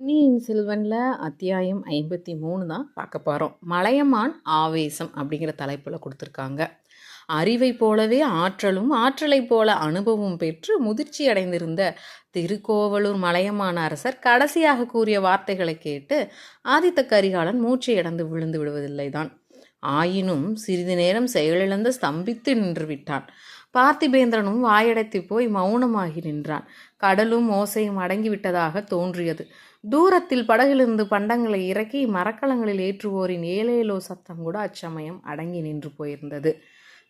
பொன்னியின் செல்வனில் அத்தியாயம் ஐம்பத்தி மூணு தான் பார்க்க போகிறோம் மலையமான் ஆவேசம் அப்படிங்கிற தலைப்பில் கொடுத்துருக்காங்க. அறிவை போலவே ஆற்றலும் ஆற்றலைப் போல அனுபவம் பெற்று முதிர்ச்சி அடைந்திருந்த திருக்கோவலூர் மலையமான அரசர் கடைசியாக கூறிய வார்த்தைகளை கேட்டு ஆதித்த கரிகாலன் மூச்சை அடைந்து விழுந்து விடுவதில்லை தான். ஆயினும் சிறிது நேரம் செயலிழந்து ஸ்தம்பித்து நின்று விட்டான். பார்த்திபேந்திரனும் வாயடைத்து போய் மௌனமாகி நின்றான். கடலும் ஓசையும் அடங்கிவிட்டதாக தோன்றியது. தூரத்தில் படகிலிருந்து பண்டங்களை இறக்கி மரக்கலங்களில் ஏற்றுவோரின் ஏலேலோ சத்தம் கூட அச்சமயம் அடங்கி நின்று போயிருந்தது.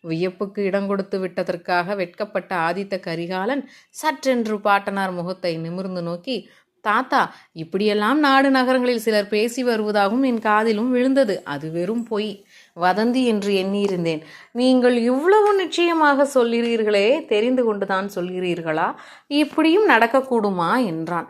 வியப்புக்கு இடம் கொடுத்து விட்டதற்காக வெட்கப்பட்ட ஆதித்த கரிகாலன் சற்றென்று பாட்டனார் முகத்தை நிமிர்ந்து நோக்கி தாத்தா இப்படியெல்லாம் நாடு நகரங்களில் சிலர் பேசி வருவதாகவும் என் காதிலும் விழுந்தது. அது வெறும் பொய். வதந்தி என்று எண்ணியிருந்தேன். நீங்கள் இவ்வளவு நிச்சயமாக சொல்கிறீர்களே தெரிந்து கொண்டுதான் சொல்கிறீர்களா? இப்படியும் நடக்கக்கூடுமா? என்றான்.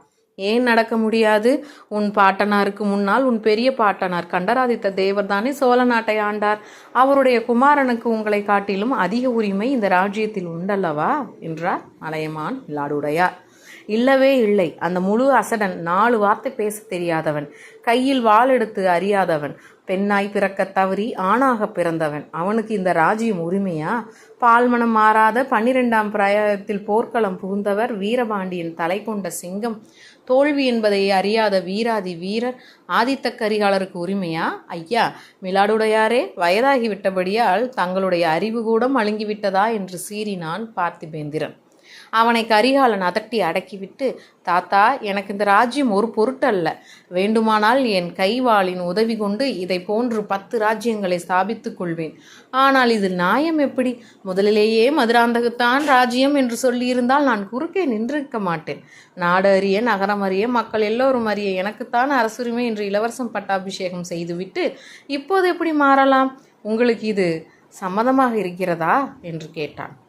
ஏன் நடக்க முடியாது? உன் பாட்டனாருக்கு முன்னால் உன் பெரிய பாட்டனார் கண்டராதித்த தேவர் தானே சோழ நாட்டை ஆண்டார். அவருடைய குமாரனுக்கு உங்களை காட்டிலும் அதிக உரிமை இந்த ராஜ்யத்தில் உண்டல்லவா? என்றார் மலையமான் லாடுடையார் இல்லவே இல்லை. அந்த முழு அசடன் நாலு வார்த்தை பேச தெரியாதவன். கையில் வாள் எடுத்து அறியாதவன். பெண்ணாய் பிறக்க தவறி ஆணாக பிறந்தவன். அவனுக்கு இந்த ராஜ்யம் உரிமையா? பால்மனம் மாறாத பன்னிரெண்டாம் பிராயத்தில் போர்க்களம் புகுந்தவர் வீரபாண்டியன் தலை கொண்ட சிங்கம். தோல்வி என்பதை அறியாத வீராதி வீரர் ஆதித்த கரிகாலருக்கு உரிமையா? ஐயா மிலாடுடையாரே வயதாகிவிட்டபடியால் தங்களுடைய அறிவு கூட மழுங்கிவிட்டதா என்று சீறினான் பார்த்திபேந்திரன். அவனை கரிகாலன் அதட்டி அடக்கிவிட்டு தாத்தா எனக்கு இந்த ராஜ்யம் ஒரு பொருட்டல்ல. வேண்டுமானால் என் கைவாளின் உதவி கொண்டு இதை போன்று பத்து ராஜ்யங்களை ஸ்தாபித்துக் கொள்வேன். ஆனால் இது நியாயம் எப்படி? முதலிலேயே மதுராந்தகத்தான் ராஜ்யம் என்று சொல்லியிருந்தால் நான் குறுக்கே நின்றிருக்க மாட்டேன். நாடு அறிய நகரம் அறிய மக்கள் எல்லோரும் அறிய எனக்குத்தான் அரசுரிமை என்று இளவரசம் பட்டாபிஷேகம் செய்துவிட்டு இப்போது எப்படி மாறலாம்? உங்களுக்கு இது சம்மதமாக இருக்கிறதா? என்று கேட்டான்.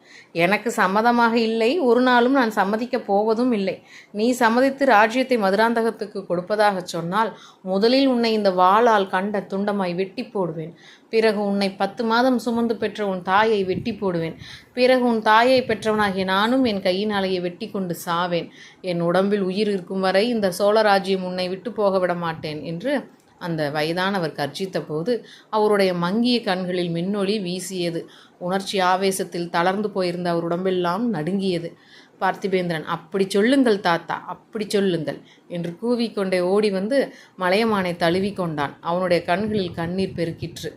எனக்கு சம்மதமாக இல்லை. ஒரு நாளும் நான் சம்மதிக்கப் போவதும் இல்லை. நீ சம்மதித்து ராஜ்யத்தை மதுராந்தகத்துக்கு கொடுப்பதாக சொன்னால் முதலில் உன்னை இந்த வாளால் கண்ட துண்டமாய் வெட்டி போடுவேன். பிறகு உன்னை பத்து மாதம் சுமந்து பெற்ற உன் தாயை வெட்டி போடுவேன். பிறகு உன் தாயை பெற்றவனாகிய நானும் என் கையினாலேயே வெட்டி கொண்டு சாவேன். என் உடம்பில் உயிர் இருக்கும் வரை இந்த சோழராஜ்யம் உன்னை விட்டு போக விட மாட்டேன் என்று அந்த வயதானவர் கர்ஜித்த போது அவருடைய மங்கிய கண்களில் மின்னொளி வீசியது. உணர்ச்சி ஆவேசத்தில் தளர்ந்து போயிருந்த அவர் உடம்பெல்லாம் நடுங்கியது. பார்த்திபேந்திரன் அப்படி சொல்லுங்கள் தாத்தா அப்படி சொல்லுங்கள் என்று கூவிக்கொண்டே ஓடி வந்து மலையமானை தழுவி கொண்டான் அவனுடைய கண்களில் கண்ணீர் பெருக்கிற்று.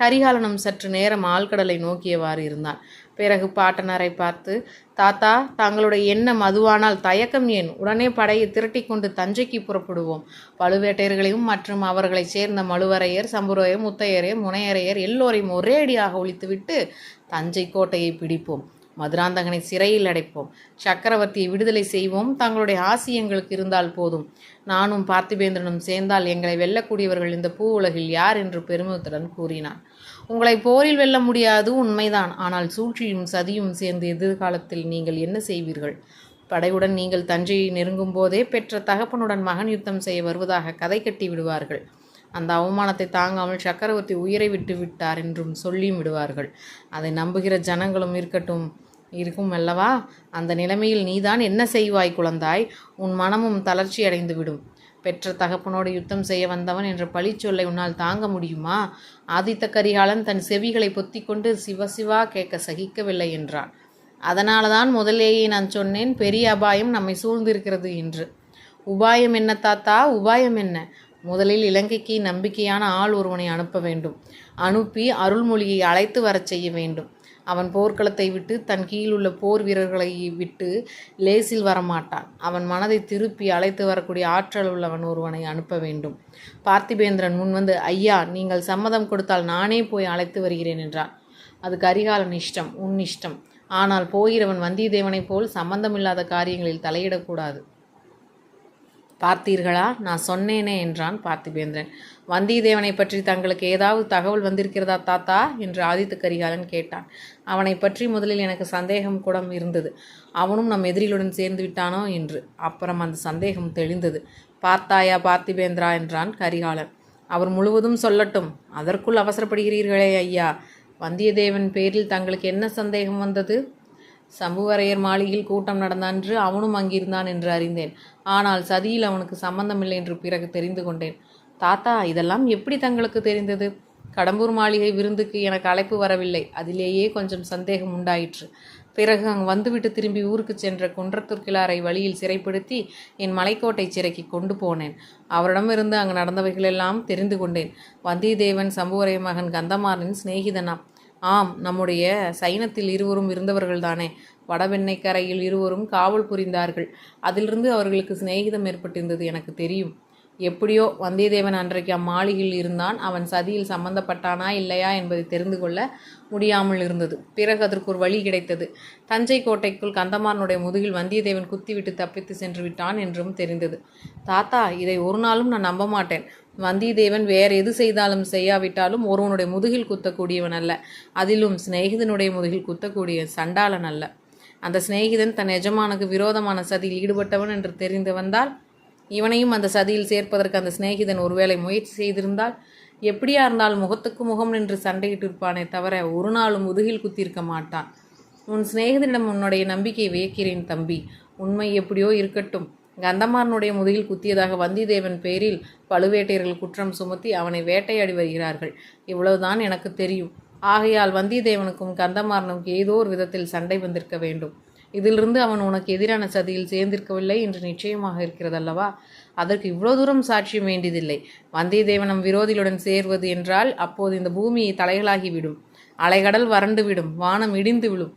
கரிகாலனும் சற்று நேரம் ஆழ்கடலை நோக்கியவாறு இருந்தான். பிறகு பாட்டனாரை பார்த்து தாத்தா தங்களுடைய எண்ணம் அதுவானால் தயக்கம் ஏன்? உடனே படையை திரட்டி கொண்டு தஞ்சைக்கு புறப்படுவோம். பழுவேட்டையர்களையும் மற்றும் அவர்களை சேர்ந்த மழுவரையர் சம்புரையர் முத்தையரையர் முனையரையர் எல்லோரையும் ஒரே அடியாக ஒழித்துவிட்டு தஞ்சை கோட்டையை பிடிப்போம். மதுராந்தகனை சிறையில் அடைப்போம். சக்கரவர்த்தியை விடுதலை செய்வோம். தங்களுடைய ஆசி எங்களுக்கு இருந்தால் போதும். நானும் பார்த்திபேந்திரனும் சேர்ந்தால் எங்களை வெல்லக்கூடியவர்கள் இந்த பூ உலகில் யார் என்று பெருமிதத்துடன் கூறினான். உங்களை போரில் வெல்ல முடியாது உண்மைதான். ஆனால் சூழ்ச்சியும் சதியும் சேர்ந்து எதிர்காலத்தில் நீங்கள் என்ன செய்வீர்கள்? படையுடன் நீங்கள் தஞ்சையை நெருங்கும் போதே பெற்ற தகப்பனுடன் மகன் யுத்தம் செய்ய வருவதாக கதை கட்டி விடுவார்கள். அந்த அவமானத்தை தாங்காமல் சக்கரவர்த்தி உயிரை விட்டு விட்டார் என்றும் சொல்லியும் விடுவார்கள். அதை நம்புகிற ஜனங்களும் இருக்கட்டும் இருக்கும் அல்லவா? அந்த நிலைமையில் நீதான் என்ன செய்வாய் குழந்தாய்? உன் மனமும் தளர்ச்சி அடைந்துவிடும். பெற்ற தகப்பனோடு யுத்தம் செய்ய வந்தவன் என்ற பழிச்சொல்லை உன்னால் தாங்க முடியுமா? ஆதித்த கரிகாலன் தன் செவிகளை பொத்திக்கொண்டு சிவசிவா கேட்க சகிக்கவில்லை என்றான். அதனால தான் முதலேயே நான் சொன்னேன் பெரிய அபாயம் நம்மை சூழ்ந்திருக்கிறது என்று. உபாயம் என்ன தாத்தா? உபாயம் என்ன? முதலில் இலங்கைக்கு நம்பிக்கையான ஆள் ஒருவனை அனுப்ப வேண்டும். அனுப்பி அருள்மொழியை அழைத்து வரச் செய்ய வேண்டும். அவன் போர்க்களத்தை விட்டு தன் கீழுள்ள போர் வீரர்களை விட்டு லேசில் வரமாட்டான். அவன் மனதை திருப்பி அழைத்து வரக்கூடிய ஆற்றல் உள்ளவன் ஒருவனை அனுப்ப வேண்டும். பார்த்திபேந்திரன் முன் வந்து ஐயா நீங்கள் சம்மதம் கொடுத்தால் நானே போய் அழைத்து வருகிறேன் என்றான். அது கரிகாலன் இஷ்டம் உன் இஷ்டம். ஆனால் போகிறவன் வந்தியத்தேவனைப் போல் சம்பந்தமில்லாத காரியங்களில் தலையிடக்கூடாது. பார்த்தீர்களா? நான் சொன்னேனே என்றான் பார்த்திபேந்திரன். வந்தியத்தேவனை பற்றி தங்களுக்கு ஏதாவது தகவல் வந்திருக்கிறதா தாத்தா? என்று ஆதித்த கரிகாலன் கேட்டான். அவனை பற்றி முதலில் எனக்கு சந்தேகம் கூட இருந்தது. அவனும் நம் எதிரிகளுடன் சேர்ந்து விட்டானோ என்று. அப்புறம் அந்த சந்தேகம் தெளிந்தது. பார்த்தாயா பார்த்திபேந்திரா? என்றான் கரிகாலன். அவர் முழுவதும் சொல்லட்டும். அதற்குள் அவசரப்படுகிறீர்களே ஐயா. வந்தியத்தேவன் பேரில் தங்களுக்கு என்ன சந்தேகம் வந்தது? சம்புவரையர் மாளிகையில் கூட்டம் நடந்தன்று அவனும் அங்கிருந்தான் என்று அறிந்தேன். ஆனால் சதியில் அவனுக்கு சம்பந்தமில்லை என்று பிறகு தெரிந்து கொண்டேன். தாத்தா இதெல்லாம் எப்படி தங்களுக்கு தெரிந்தது? கடம்பூர் மாளிகை விருந்துக்கு எனக்கு அழைப்பு வரவில்லை. அதிலேயே கொஞ்சம் சந்தேகம் உண்டாயிற்று. பிறகு அங்கு வந்துவிட்டு திரும்பி ஊருக்கு சென்ற குன்றத்தூர் கிளாரை வழியில் சிறைப்படுத்தி என் மலைக்கோட்டை சிறைக்கு கொண்டு போனேன். அவரிடமிருந்து அங்கு நடந்தவைகளெல்லாம் தெரிந்து கொண்டேன். வந்தியத்தேவன் சம்புவரைய மகன் கந்தமாறனின் சிநேகிதனாம். ஆம் நம்முடைய சைனத்தில் இருவரும் இருந்தவர்கள்தானே வடவெண்ணெய் கரையில் இருவரும் காவல் புரிந்தார்கள். அதிலிருந்து அவர்களுக்கு சிநேகிதம் ஏற்பட்டிருந்தது எனக்கு தெரியும். எப்படியோ வந்தியத்தேவன் அன்றைக்கு அம்மாளிகையில் இருந்தான். அவன் சதியில் சம்பந்தப்பட்டானா இல்லையா என்பதை தெரிந்து கொள்ள முடியாமல் இருந்தது. பிறகு அதற்கு ஒரு வழி கிடைத்தது. தஞ்சை கோட்டைக்குள் கந்தமாறனுடைய முதுகில் வந்தியத்தேவன் குத்திவிட்டு தப்பித்து சென்று விட்டான் என்றும் தெரிந்தது. தாத்தா இதை ஒரு நாளும் நான் நம்ப மாட்டேன். வந்தியத்தேவன் வேற எது செய்தாலும் செய்யாவிட்டாலும் ஒருவனுடைய முதுகில் குத்தக்கூடியவன் அல்ல. அதிலும் சிநேகிதனுடைய முதுகில் குத்தக்கூடிய சண்டாளன் அல்ல. அந்த சிநேகிதன் தன் எஜமானுக்கு விரோதமான சதியில் ஈடுபட்டவன் என்று தெரிந்து வந்தால் இவனையும் அந்த சதியில் சேர்ப்பதற்கு அந்த சிநேகிதன் ஒருவேளை முயற்சி செய்திருந்தால் எப்படியா இருந்தால் முகத்துக்கு முகம் நின்று சண்டையிட்டு இருப்பானே தவிர ஒரு நாளும் முதுகில் குத்திருக்க மாட்டான். உன் சிநேகிதனிடம் உன்னுடைய நம்பிக்கையை வியக்கிறேன் தம்பி. உண்மை எப்படியோ இருக்கட்டும். கந்தமாறனுடைய முதுகில் குத்தியதாக வந்தியத்தேவன் பேரில் பழுவேட்டையர்கள் குற்றம் சுமத்தி அவனை வேட்டையாடி வருகிறார்கள். இவ்வளவுதான் எனக்கு தெரியும். ஆகையால் வந்தியத்தேவனுக்கும் கந்தமாறனுக்கும் ஏதோ ஒரு விதத்தில் சண்டை வந்திருக்க வேண்டும். இதிலிருந்து அவன் உனக்கு எதிரான சதியில் சேர்ந்திருக்கவில்லை என்று நிச்சயமாக இருக்கிறதல்லவா? அதற்கு இவ்வளோ தூரம் சாட்சியம் வேண்டியதில்லை. வந்தியத்தேவனம் விரோதிகளுடன் சேர்வது என்றால் அப்போது இந்த பூமியை தலைகளாகிவிடும். அலைகடல் வறண்டு விடும் வானம் இடிந்து விழும்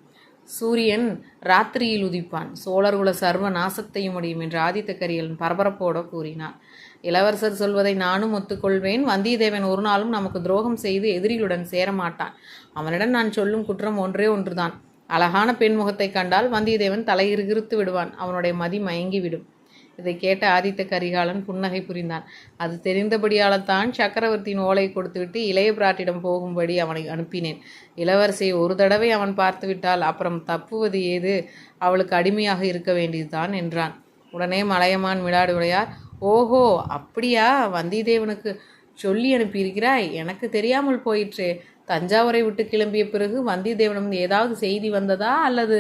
சூரியன் ராத்திரியில் உதிப்பான். சோழர்குல சர்வ நாசத்தையும் முடியும் என்று ஆதித்த கரியலன் பரபரப்போட கூறினார். இளவரசர் சொல்வதை நானும் ஒத்துக்கொள்வேன். வந்தியத்தேவன் ஒரு நாளும் நமக்கு துரோகம் செய்து எதிரிகளுடன் சேரமாட்டான். அவனிடம் நான் சொல்லும் குற்றம் ஒன்றே ஒன்றுதான். அழகான பெண்முகத்தை கண்டால் வந்தியத்தேவன் தலையிறுகிறுத்து விடுவான். அவனுடைய மதி மயங்கிவிடும். இதை கேட்ட ஆதித்த கரிகாலன் புன்னகை புரிந்தான். அது தெரிந்தபடியால்தான் சக்கரவர்த்தியின் ஓலை கொடுத்துவிட்டு இளைய பிராட்டிடம் போகும்படி அவனை அனுப்பினேன். இளவரசியை ஒரு தடவை அவன் பார்த்துவிட்டால் அப்புறம் தப்புவது ஏது? அவளுக்கு அடிமையாக இருக்க வேண்டியதுதான் என்றான். உடனே மலையமான் மிடாடு உடையார் ஓஹோ அப்படியா? வந்தியத்தேவனுக்கு சொல்லி அனுப்பியிருக்கிறாய்? எனக்கு தெரியாமல் போயிற்றே. தஞ்சாவூரை விட்டு கிளம்பிய பிறகு வந்தியத்தேவனம் ஏதாவது செய்தி வந்ததா? அல்லது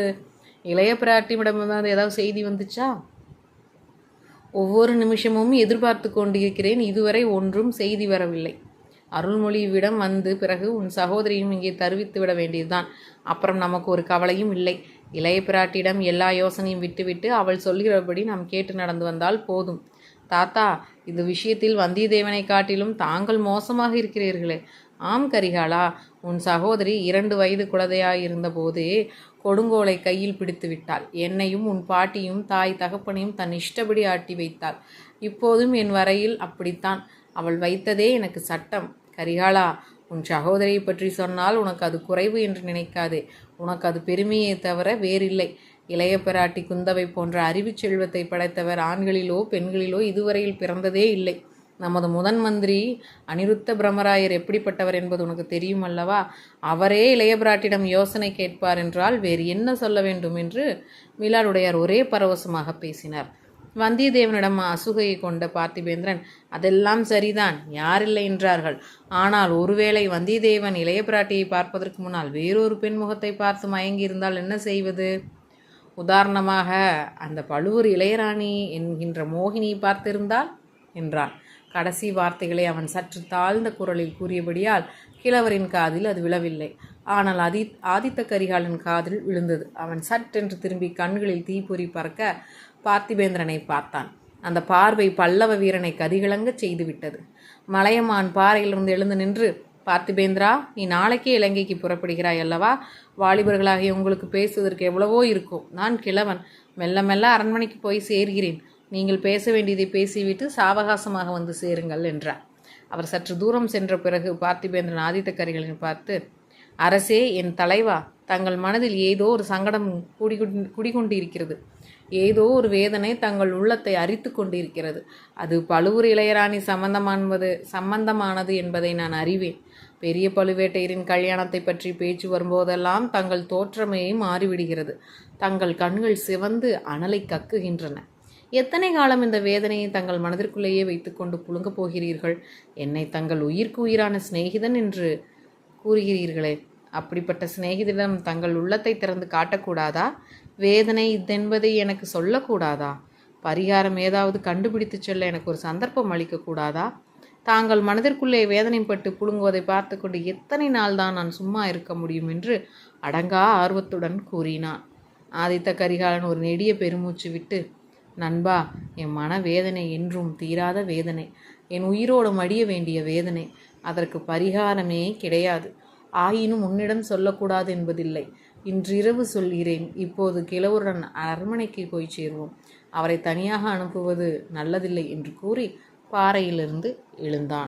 இளைய பிராட்டியிடம் ஏதாவது செய்தி வந்துச்சா? ஒவ்வொரு நிமிஷமும் எதிர்பார்த்து கொண்டிருக்கிறேன். இதுவரை ஒன்றும் செய்தி வரவில்லை. அருள்மொழியிடம் வந்து பிறகு உன் சகோதரியும் இங்கே தருவித்து விட வேண்டியதுதான். அப்புறம் நமக்கு ஒரு கவலையும் இல்லை. இளைய பிராட்டியிடம் எல்லா யோசனையும் விட்டுவிட்டு அவள் சொல்கிறபடி நாம் கேட்டு நடந்து வந்தால் போதும். தாத்தா இந்த விஷயத்தில் வந்தியத்தேவனை காட்டிலும் தாங்கள் மோசமாக இருக்கிறீர்களே. ஆம் கரிகாலா உன் சகோதரி இரண்டு வயது குழந்தையாயிருந்த போதே கொடுங்கோலை கையில் பிடித்து விட்டாள். என்னையும் உன் பாட்டியும் தாய் தகப்பனையும் தன் இஷ்டப்படி ஆட்டி வைத்தாள். இப்போதும் என் வரையில் அப்படித்தான். அவள் வைத்ததே எனக்கு சட்டம். கரிகாலா உன் சகோதரியை பற்றி சொன்னால் உனக்கு அது குறைவு என்று நினைக்காதே. உனக்கு அது பெருமையை தவிர வேறில்லை. இளைய பிராட்டி குந்தவை போன்ற அறிவுச் செல்வத்தை படைத்தவர் ஆண்களிலோ பெண்களிலோ இதுவரையில் பிறந்ததே இல்லை. நமது முதன் மந்திரி அனிருத்த பிரம்மராயர் எப்படிப்பட்டவர் என்பது உனக்கு தெரியும் அல்லவா? அவரே இளையபிராட்டிடம் யோசனை கேட்பார் என்றால் வேறு என்ன சொல்ல வேண்டும் என்று மிலாடுடையார் ஒரே பரவசமாக பேசினார். வந்தியத்தேவனிடம் அசுகையை கொண்ட பார்த்திபேந்திரன் அதெல்லாம் சரிதான் யாரில்லை என்றார்கள். ஆனால் ஒருவேளை வந்தியத்தேவன் இளைய பிராட்டியை பார்ப்பதற்கு முன்னால் வேறொரு பெண் முகத்தை பார்த்து மயங்கி இருந்தால் என்ன செய்வது? உதாரணமாக அந்த பழுவூர் இளையராணி என்கின்ற மோகினியை பார்த்திருந்தால்? என்றான். கடைசி வார்த்தைகளை அவன் சற்று தாழ்ந்த குரலில் கூறியபடியால் கிழவரின் காதில் அது விழவில்லை. ஆனால் அதி ஆதித்த கரிகாலன் காதில் விழுந்தது. அவன் சட்டென்று திரும்பி கண்களில் தீப்பொறி பறக்க பார்த்திபேந்திரனை பார்த்தான். அந்த பார்வை பல்லவ வீரனை கதிகிழங்கச் செய்துவிட்டது. மலையமான் பாறையிலிருந்து எழுந்து நின்று பார்த்திபேந்திரா நீ நாளைக்கே இலங்கைக்கு புறப்படுகிறாய் அல்லவா? வாலிபர்களாகிய உங்களுக்கு பேசுவதற்கு எவ்வளவோ இருக்கும். நான் கிழவன். மெல்ல மெல்ல அரண்மனைக்கு போய் சேர்கிறேன். நீங்கள் பேச வேண்டியதை பேசிவிட்டு சாவகாசமாக வந்து சேருங்கள் என்றார். அவர் சற்று தூரம் சென்ற பிறகு பார்த்திபேந்திரன் ஆதித்த கரிகளின் பார்த்து அரசே என் தலைவா தங்கள் மனதில் ஏதோ ஒரு சங்கடம் குடிகொண்டு குடிகொண்டிருக்கிறது. ஏதோ ஒரு வேதனை தங்கள் உள்ளத்தை அரித்து கொண்டிருக்கிறது. அது பழுவூர் இளையராணி சம்பந்தமானது சம்பந்தமானது என்பதை நான் அறிவேன். பெரிய பழுவேட்டையரின் கல்யாணத்தை பற்றி பேச்சு வரும்போதெல்லாம் தங்கள் தோற்றமே மாறிவிடுகிறது. தங்கள் கண்கள் சிவந்து அனலை கக்குகின்றன. எத்தனை காலம் இந்த வேதனையை தங்கள் மனதிற்குள்ளேயே வைத்துக்கொண்டு புழுங்கப் போகிறீர்கள்? என்னை தங்கள் உயிர்க்கு உயிரான சிநேகிதன் என்று கூறுகிறீர்களே. அப்படிப்பட்ட சிநேகிதரிடம் தங்கள் உள்ளத்தை திறந்து காட்டக்கூடாதா? வேதனை இதென்பதை எனக்கு சொல்லக்கூடாதா? பரிகாரம் ஏதாவது கண்டுபிடித்து சொல்ல எனக்கு ஒரு சந்தர்ப்பம் அளிக்கக்கூடாதா? தாங்கள் மனதிற்குள்ளே வேதனைப்பட்டு புழுங்குவதை பார்த்து கொண்டு எத்தனை நாள் தான் நான் சும்மா இருக்க முடியும் என்று அடங்கா ஆர்வத்துடன் கூறினான். ஆதித்த கரிகாலன் ஒரு நெடிய பெருமூச்சு விட்டு நண்பா என் மன வேதனை என்றும் தீராத வேதனை. என் உயிரோடு மடிய வேண்டிய வேதனை. அதற்கு பரிகாரமே கிடையாது. ஆயினும் உன்னிடம் சொல்லக்கூடாது என்பதில்லை. இன்றிரவு சொல்கிறேன். இப்போது கிழவருடன் அரண்மனைக்கு போய் சேருவோம். அவரை தனியாக அனுப்புவது நல்லதில்லை என்று கூறி பாறையிலிருந்து எழுந்தான்.